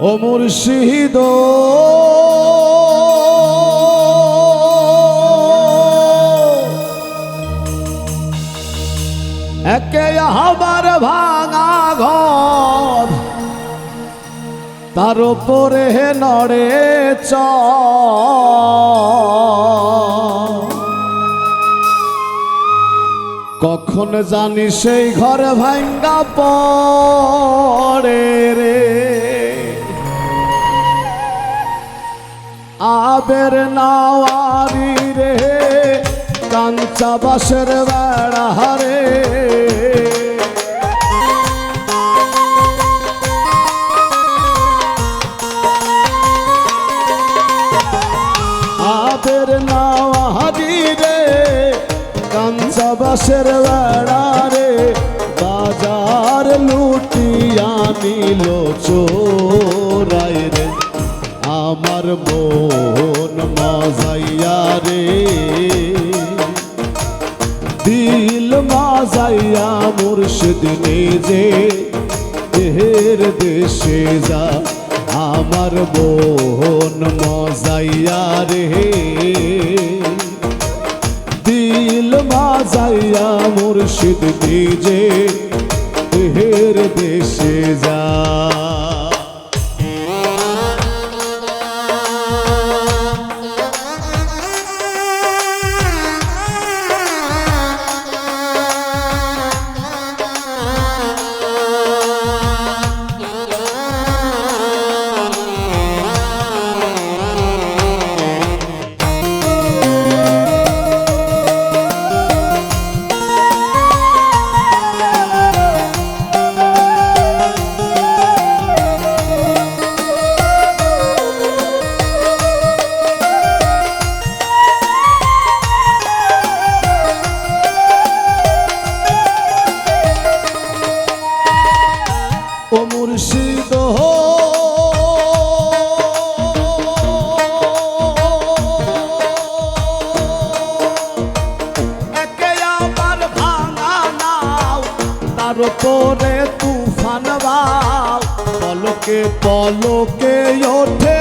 ও মুর্শিদ। একে আমার ভাঙা ঘর, তার উপরে নড়ে চ কখন জানি সেই ঘরে ভাঙ্গা পড়ে রে। আবের নাওয়ারি রে, কাঞ্চা বাসের বেড়া রে আবের নাওয়ারি রে, কাঞ্চা বাসের বেড়া রে, বাজার লুটিয়া নিল চোরাই রে আমার মন মজাইয়া রে। দিল মাজাইয়া মুর্শিদ নিজে। এহের দেশে যা আমার মন মজাইয়া রে। দিল মাজাইয়া মুর্শিদ নিজে। এহের দেশে যা তার তুফান বাও পলকে পলকে ওঠে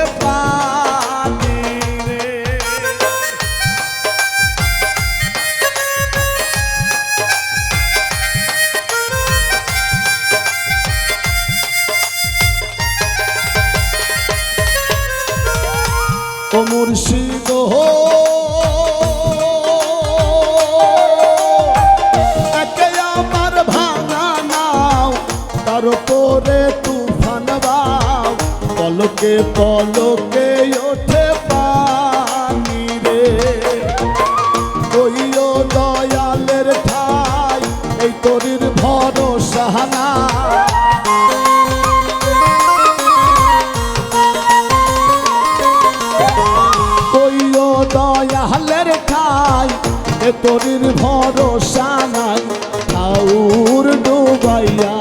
ও মুর্শিদ হো পলকে পলকে ওঠে পানি রে। কইও দয়ালের ঠাই, এই তরির ভরসা না কইও দয়ালের ঠাই, এ তরির ভরসা নাই। ঠাউর ডুবাইয়া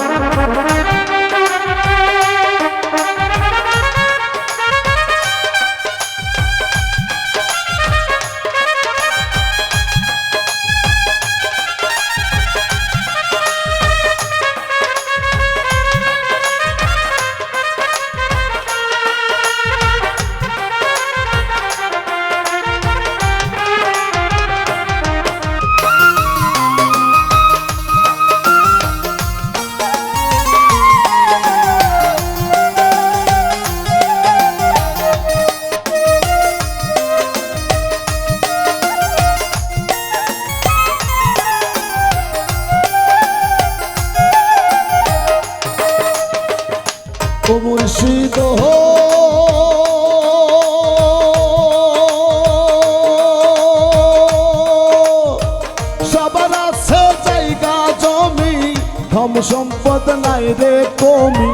ধম সম্পদ নাই রে তুমি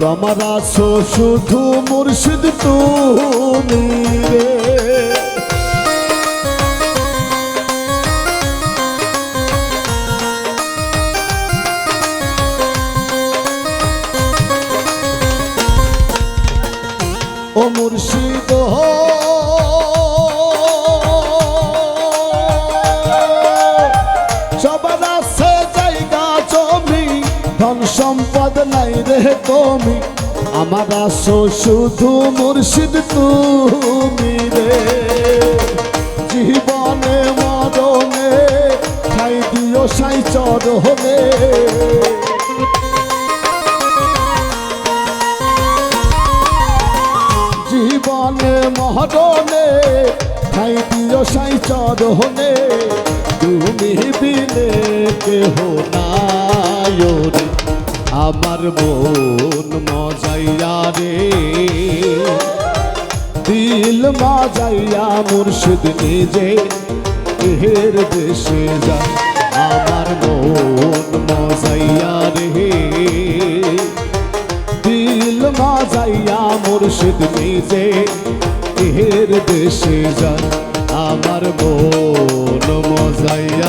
তোমার আছো শুধু মুর্শিদ তুমি রে। ও মুর্শিদ হো সম্পদ নাই রে তুমি। আমার আসো শুধু মুর্শিদ তুমি রে। জীবনে মরণে ঠাই দিও সাই চরণে। জীবনে মহরণে খাই দিও সাই চরণে। তুমি বিনে কেহ নায়রে আমার মন মজাইয়া রে। দিল মজাইয়া মুর্শিদ নিজে এহের দেশে যা আমার মন মজাইয়া রে। দিল মাজাইয়া মুর্শিদ নিজে এর দেশে যা আমার মন মজাইয়া